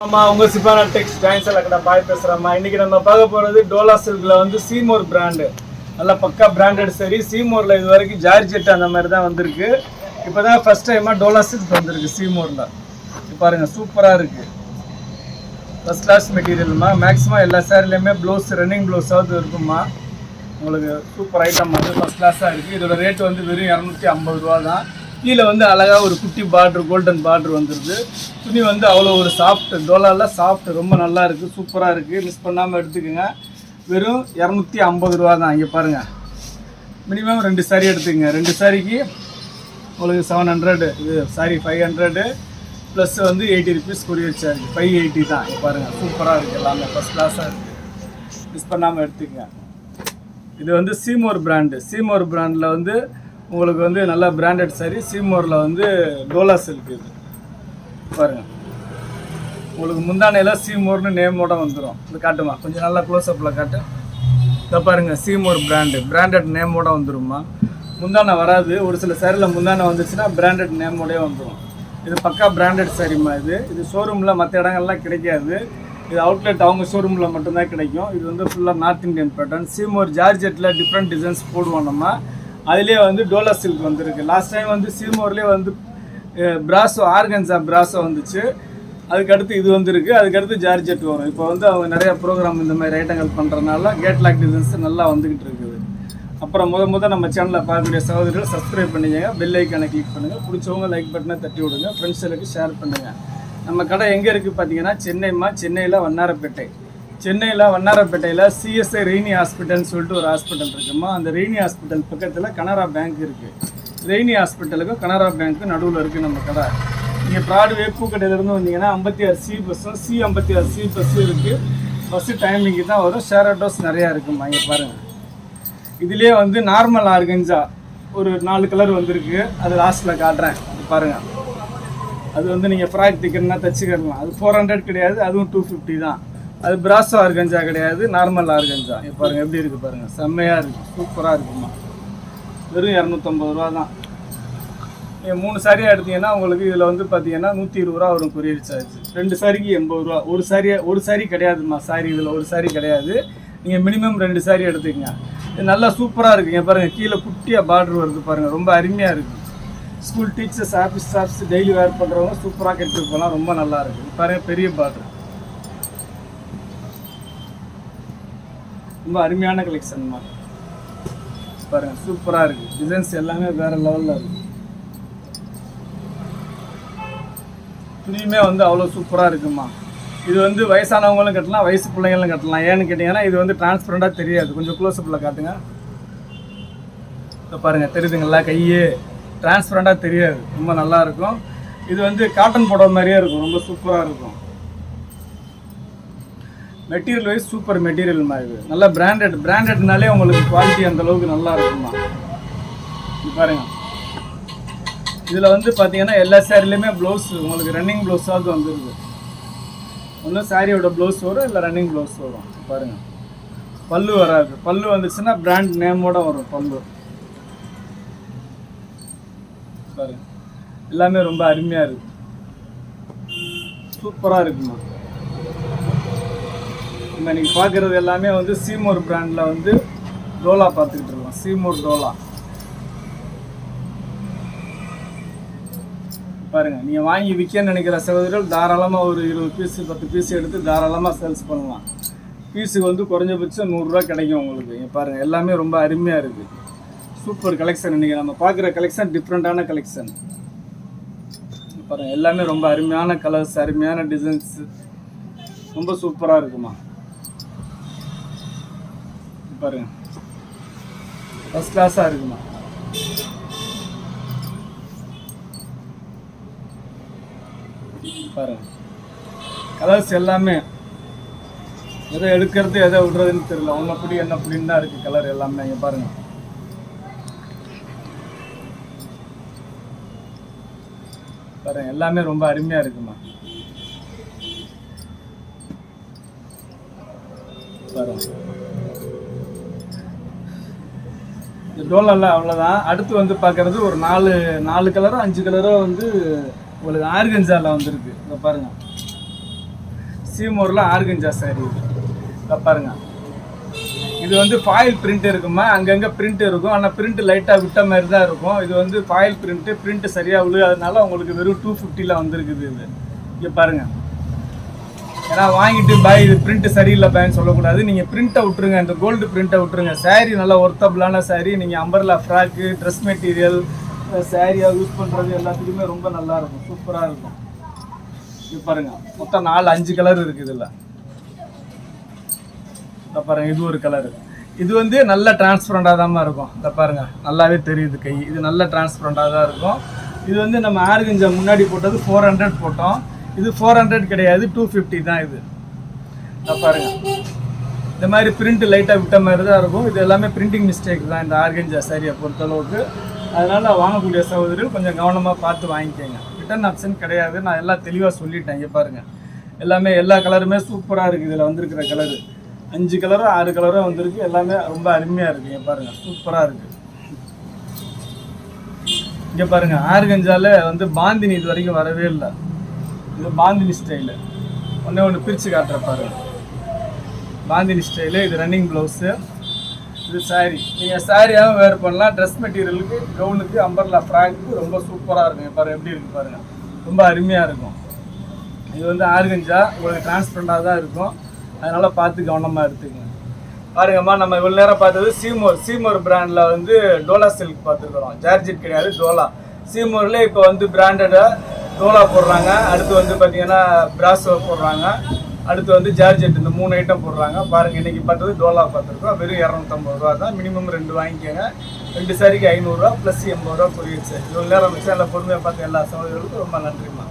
ஆமா உங்க சிபானா டெக்ஸ் ஜாயின்ஸ் கடை பாய் பேசுறேம்மா. இன்னைக்கு நம்ம பார்க்க போறது டோலா சில்க்ல வந்து சீமோர் பிராண்டு நல்ல பக்கா பிராண்டட் சரி சீமோர்ல இது வரைக்கும் ஜார்ஜெட் அந்த மாதிரி தான் வந்திருக்கு. இப்போதான் ஃபர்ஸ்ட் டைமா டோலா சில்க் வந்திருக்கு சீமோர்ல பாருங்க சூப்பரா இருக்கு. ஃபர்ஸ்ட் கிளாஸ் மெட்டீரியல்மா மேக்ஸிமம் எல்லா சேரீலையுமே ப்ளவுஸ் ரன்னிங் ப்ளவுஸாவது இருக்குமா உங்களுக்கு சூப்பர் ஐட்டம் வந்து ஃபர்ஸ்ட் கிளாஸாக இருக்குது இதோட ரேட் வந்து வெறும் இரநூத்தி ஐம்பது ரூபா தான் கீழே வந்து அழகாக ஒரு குட்டி பார்டர் கோல்டன் பார்டர் வந்துடுது துணி வந்து அவ்வளோ ஒரு சாஃப்ட் டோலாவில் சாஃப்ட் ரொம்ப நல்லா இருக்குது சூப்பராக இருக்குது மிஸ் பண்ணாமல் எடுத்துக்கோங்க. வெறும் இரநூத்தி ஐம்பது ரூபா தான். இங்கே பாருங்கள் மினிமம் ரெண்டு சாரி எடுத்துக்கங்க. ரெண்டு சாரிக்கு உங்களுக்கு செவன் ஹண்ட்ரடு இது சாரி ஃபைவ் ஹண்ட்ரடு ப்ளஸ் வந்து eighty rupees courier charge five eighty தான். பாருங்கள் சூப்பராக இருக்குது எல்லாமே. ஃபஸ்ட் கிளாஸாக இருக்குது மிஸ் பண்ணாமல் எடுத்துக்கங்க. இது வந்து சீமோர் பிராண்டு சீமோர் பிராண்டில் வந்து உங்களுக்கு வந்து நல்ல பிராண்டட் சாரி சீமோரில் வந்து டோலா சில்க் இது. பாருங்கள் உங்களுக்கு முந்தானையில் சீமோர்னு நேமோட வந்துடும் இது காட்டுமா? கொஞ்சம் நல்லா க்ளோஸ்அப்பில் காட்டு. இதை பாருங்க சீமோர் பிராண்டு பிராண்டட் நேமோட வந்துருமா முந்தானை வராது. ஒரு சில சேரில் முந்தானை வந்துச்சுன்னா பிராண்டட் நேமோடய வந்துடும் இது பக்கா பிராண்டட் சாரிம்மா இது. இது ஷோரூமில் மற்ற இடங்கள்லாம் கிடைக்காது. இது அவுட்லெட் அவங்க ஷோரூமில் மட்டும்தான் கிடைக்கும். இது வந்து ஃபுல்லாக நார்த் இந்தியன் பேட்டர்ன் சீமோர் ஜார்ஜெட்டில் டிஃப்ரெண்ட் டிசைன்ஸ் போடுவோம் நம்ம. அதுலேயே வந்து டோலா சில்க் வந்துருக்கு. லாஸ்ட் டைம் வந்து சிறுமூர்லேயே வந்து பிராசோ ஆர்கன்ஸா பிராசோ வந்துச்சு. அதுக்கடுத்து இது வந்திருக்கு. அதுக்கடுத்து ஜார்ஜெட் வரும். இப்போ வந்து அவங்க நிறைய ப்ரோக்ராம் இந்த மாதிரி ஐட்டங்கள் பண்ணுறதுனால கேட்லாக் டிசைன்ஸ் நல்லா வந்துக்கிட்டு இருக்குது. அப்புறம் முத முத நம்ம சேனலில் பார்க்கக்கூடிய சகோதரிகள் சப்ஸ்கிரைப் பண்ணிக்கங்க. பெல் ஐக்கானை கிளிக் பண்ணுங்கள் பிடிச்சவங்க லைக் பட்டனை தட்டி விடுங்க. ஃப்ரெண்ட்ஸுகளுக்கு ஷேர் பண்ணுங்கள் நம்ம கடை எங்கே இருக்குது பார்த்தீங்கன்னா சென்னைமா சென்னையில் வண்ணாரப்பேட்டை. சென்னையில் வண்ணாரப்பேட்டையில் சிஎஸ்ஐ ரெய்னி ஹாஸ்பிட்டல்னு சொல்லிட்டு ஒரு ஹாஸ்பிட்டல் இருக்குமா? அந்த ரெய்னி ஹாஸ்பிட்டல் பக்கத்தில் கனரா பேங்க் இருக்குது ரெய்னி ஹாஸ்பிட்டலுக்கும் கனரா பேங்க்கும் நடுவில் இருக்குது நம்ம கடை. நீங்கள் ப்ராட்வே பூக்கடையிலேருந்து வந்தீங்கன்னா ஐம்பத்தி ஆறு சி பஸ்ஸும் சி ஐம்பத்தி ஆறு சி பஸ்ஸும் இருக்குது பஸ்ஸு டைமிங்கு தான் வரும். ஷேர் ஆட்டோஸ் நிறையா இருக்குமா இங்கே பாருங்கள் இதுலேயே வந்து நார்மல் ஆர்கஞ்சா ஒரு நாலு கலர் வந்திருக்கு. அது லாஸ்ட்டில் காட்டுறேன். அது பாருங்கள் அது வந்து நீங்கள் ஃப்ராக் தைக்கணும்னா தச்சுக்கலாம் அது ஃபோர் ஹண்ட்ரட் கிடையாது. அதுவும் டூ ஃபிஃப்டி தான். அது பிராசோ ஆர்கஞ்சா கிடையாது நார்மல் ஆர்கஞ்சா இப்போ பாருங்கள் எப்படி இருக்குது பாருங்கள் செம்மையாக இருக்குது சூப்பராக இருக்குமா வெறும் இரநூத்தம்பது ரூபா தான். நீங்கள் மூணு சாரியாக எடுத்தீங்கன்னா உங்களுக்கு இதில் வந்து பார்த்தீங்கன்னா நூற்றி இருபது ரூபா வரும் கொரியர் சார்ஜ் ரெண்டு சாரிக்கு எண்பது ரூபா. ஒரு சாரி ஒரு சாரி கிடையாதுமா சாரி இதில் ஒரு சாரி கிடையாது. நீங்கள் மினிமம் ரெண்டு சாரி எடுத்துக்கங்க. இது நல்லா சூப்பராக இருக்குங்க பாருங்கள் கீழே குட்டியாக பார்டர் வருது பாருங்கள் ரொம்ப அருமையாக இருக்குது school teachers office staffs daily wear பண்ணுறவங்க சூப்பராக கெடுத்துட்டு போகலாம். ரொம்ப நல்லாயிருக்கு பாருங்கள் பெரிய பார்டர் ரொம்ப அருமையான கலெக்ஷன்மா பாருங்க சூப்பராக இருக்குது டிசைன்ஸ் எல்லாமே வேறு லெவலில் இருக்குது துணியுமே வந்து அவ்வளோ சூப்பராக இருக்குமா? இது வந்து வயசானவங்களும் கட்டலாம் வயசு பிள்ளைங்களும் கட்டலாம். ஏன்னு கேட்டிங்கன்னா இது வந்து டிரான்ஸ்பரண்டாக தெரியாது. கொஞ்சம் க்ளோஸ்அப்பில் காட்டுங்க. இப்போ பாருங்கள் தெரியுதுங்களா? கையே. டிரான்ஸ்பரண்டாக தெரியாது. ரொம்ப நல்லா இருக்கும். இது வந்து காட்டன் போடுற மாதிரியே இருக்கும். ரொம்ப சூப்பராக இருக்கும். மெட்டீரியல் வைஸ் சூப்பர் மெட்டீரியல்மா இது. நல்லா பிராண்டட் பிராண்டட்னாலே உங்களுக்கு குவாலிட்டி அந்த அளவுக்கு நல்லா இருக்குமா இது பாருங்க. இதில் வந்து பார்த்தீங்கன்னா எல்லா சேரீலையுமே ப்ளவுஸ் உங்களுக்கு ரன்னிங் ப்ளவுஸாவது வந்துருது. ஒன்றும் சாரியோட ப்ளவுஸ் வரும் இல்லை ரன்னிங் ப்ளவுஸ் வரும். பாருங்க. பல்லு வராது. பல்லு வந்துச்சுன்னா பிராண்ட் நேமோட வரும் பல்லு. பாருங்க. எல்லாமே ரொம்ப அருமையாக இருக்கு. சூப்பராக இருக்குமா நம்ம இன்னைக்கு பார்க்குறது எல்லாமே வந்து சீமோர் பிராண்டில் வந்து டோலா பார்த்துக்கிட்டு இருக்கோம் சீமோர் டோலா பாருங்கள் நீங்கள் வாங்கி விற்கன்னு நினைக்கிற சகோதரர்கள் தாராளமாக ஒரு இருபது பீஸ் பத்து பீஸ் எடுத்து தாராளமாக சேல்ஸ் பண்ணலாம். பீஸுக்கு வந்து குறைஞ்சபட்சம் நூறுரூவா கிடைக்கும் உங்களுக்கு. இங்க பாருங்கள் எல்லாமே ரொம்ப அருமையாக இருக்குது சூப்பர் கலெக்ஷன் இன்றைக்கி நம்ம பார்க்குற கலெக்ஷன் டிஃப்ரெண்ட்டான கலெக்ஷன் பாருங்கள் எல்லாமே ரொம்ப அருமையான கலர்ஸ் அருமையான டிசைன்ஸ் ரொம்ப சூப்பராக இருக்குமா? பாருங்க. ஃபஸ்ட் கிளாஸாக இருக்குமா? பாருங்க. கலர்ஸ் எல்லாமே எதை எடுக்கிறது எதை விடுறதுன்னு தெரியல. ஒன்று பிடி என்ன பிடின்னு தான் இருக்குது கலர் எல்லாமே. இங்கே பாருங்க. பாருங்க எல்லாமே ரொம்ப அருமையாக இருக்குமா? பாருங்க. டோலெல்லாம் அவ்வளோதான் அடுத்து வந்து பார்க்குறது ஒரு நாலு நாலு கலரோ அஞ்சு கலரோ வந்து உங்களுக்கு ஆர்கஞ்சாவில் வந்துருக்கு. இதை பாருங்கள் சீமோரில் ஆர்கஞ்சா சாரி இது இதை பாருங்க. இது வந்து ஃபாயில் பிரிண்ட் இருக்குமா? அங்கங்கே பிரிண்ட் இருக்கும். ஆனால் பிரிண்ட் லைட்டாக விட்ட மாதிரி தான் இருக்கும். இது வந்து ஃபாயில் பிரிண்ட்டு பிரிண்ட்டு சரியாக விழுகாதனால உங்களுக்கு வெறும் டூ ஃபிஃப்டியில் வந்துருக்குது இது. இங்கே பாருங்கள் ஏன்னா வாங்கிட்டு பாய் இது பிரிண்ட் சரியில்லைப்பான்னு சொல்லக்கூடாது. நீங்கள் பிரிண்ட்டை விட்டுருங்க இந்த கோல்டு பிரிண்ட்டை விட்டுருங்க. சாரீ நல்லா ஒர்த்தபிளான சாரீ நீங்கள் அம்பர்லா ஃப்ராக்கு ட்ரெஸ் மெட்டீரியல் சாரியாக யூஸ் பண்ணுறது எல்லாத்துக்குமே ரொம்ப நல்லா இருக்கும். சூப்பராக இருக்கும். இது பாருங்க மொத்தம் நாலு அஞ்சு கலர் இருக்குது இதில். இந்த பாருங்கள் இது ஒரு கலர் இது வந்து நல்ல டிரான்ஸ்பரண்டாக தான் இருக்கும். இந்த பாருங்கள் நல்லாவே தெரியுது கை. இது நல்ல டிரான்ஸ்பரண்டாக தான் இருக்கும். இது வந்து நம்ம ஆறுகஞ்சா முன்னாடி போட்டது ஃபோர் ஹண்ட்ரட் போட்டோம். இது ஃபோர் ஹண்ட்ரட் கிடையாது டூ ஃபிஃப்டி தான் இது. பாருங்க. இந்த மாதிரி பிரிண்ட் லைட்டாக விட்ட மாதிரி தான் இருக்கும். இது எல்லாமே பிரிண்டிங் மிஸ்டேக் தான் இந்த ஆர்கஞ்சா சாரியை பொறுத்தளவுக்கு. அதனால் வாங்கக்கூடிய சகோதரர் கொஞ்சம் கவனமாக பார்த்து வாங்கிக்கோங்க. ரிட்டர்ன் ஆப்ஷன் கிடையாது. நான் எல்லாம் தெளிவாக சொல்லிட்டேன். இங்கே பாருங்கள் எல்லாமே எல்லா கலருமே சூப்பராக இருக்குது இதில் வந்திருக்கிற கலரு அஞ்சு கலரும் ஆறு கலரும் வந்திருக்கு. எல்லாமே ரொம்ப அருமையாக இருக்குது இங்கே பாருங்கள் சூப்பராக இருக்குது இங்கே பாருங்கள் ஆறு கஞ்சாவில் வந்து பாந்தினி இது வரைக்கும் வரவே இல்லை. இது பாந்தினி ஸ்டைலு. ஒன்றே ஒன்று பிரித்து காட்டுற பாருங்க பாந்தினி ஸ்டைலு இது ரன்னிங் ப்ளவுஸு இது சாரீ நீங்கள் சாரியாகவும் வேர் பண்ணலாம். ட்ரெஸ் மெட்டீரியலுக்கு கவுனுக்கு அம்பர்லா ஃப்ராக்கு ரொம்ப சூப்பராக இருக்கும். பாருங்கள் எப்படி இருக்கு பாருங்க. ரொம்ப அருமையாக இருக்கும். இது வந்து ஆர்கஞ்சா. உங்களுக்கு டிரான்ஸ்பரண்டாக தான் இருக்கும். அதனால் பார்த்து கவனமாக எடுத்துக்கங்க. பாருங்கம்மா நம்ம இவ்வளோ நேரம் பார்த்தது சீமோர் சீமோர் பிராண்டில் வந்து டோலா சில்க் பார்த்துருக்குறோம். ஜார்ஜெட் கிடையாது டோலா சீமோரில் இப்போ வந்து பிராண்டடாக டோலா போடுறாங்க. அடுத்து வந்து பார்த்தீங்கன்னா பிராசோ போடுறாங்க. அடுத்து வந்து ஜார்ஜெட் இந்த மூணு ஐட்டம் போடுறாங்க. பாருங்கள் இன்னைக்கு பார்த்தது டோலா பார்த்துருக்கோம் வெறும் இரநூத்தம்பது ரூபா தான். மினிமம் ரெண்டு வாங்கிக்கோங்க. ரெண்டு சாரிக்கு ஐநூறுரூவா ப்ளஸ் எண்பது ரூபா போயிடுச்சு சார் இவ்வளோ நேரம் சேனலில் பொறுமையாக பார்த்து எல்லா சகோதரர்களுக்கும் ரொம்ப நன்றிம்மா.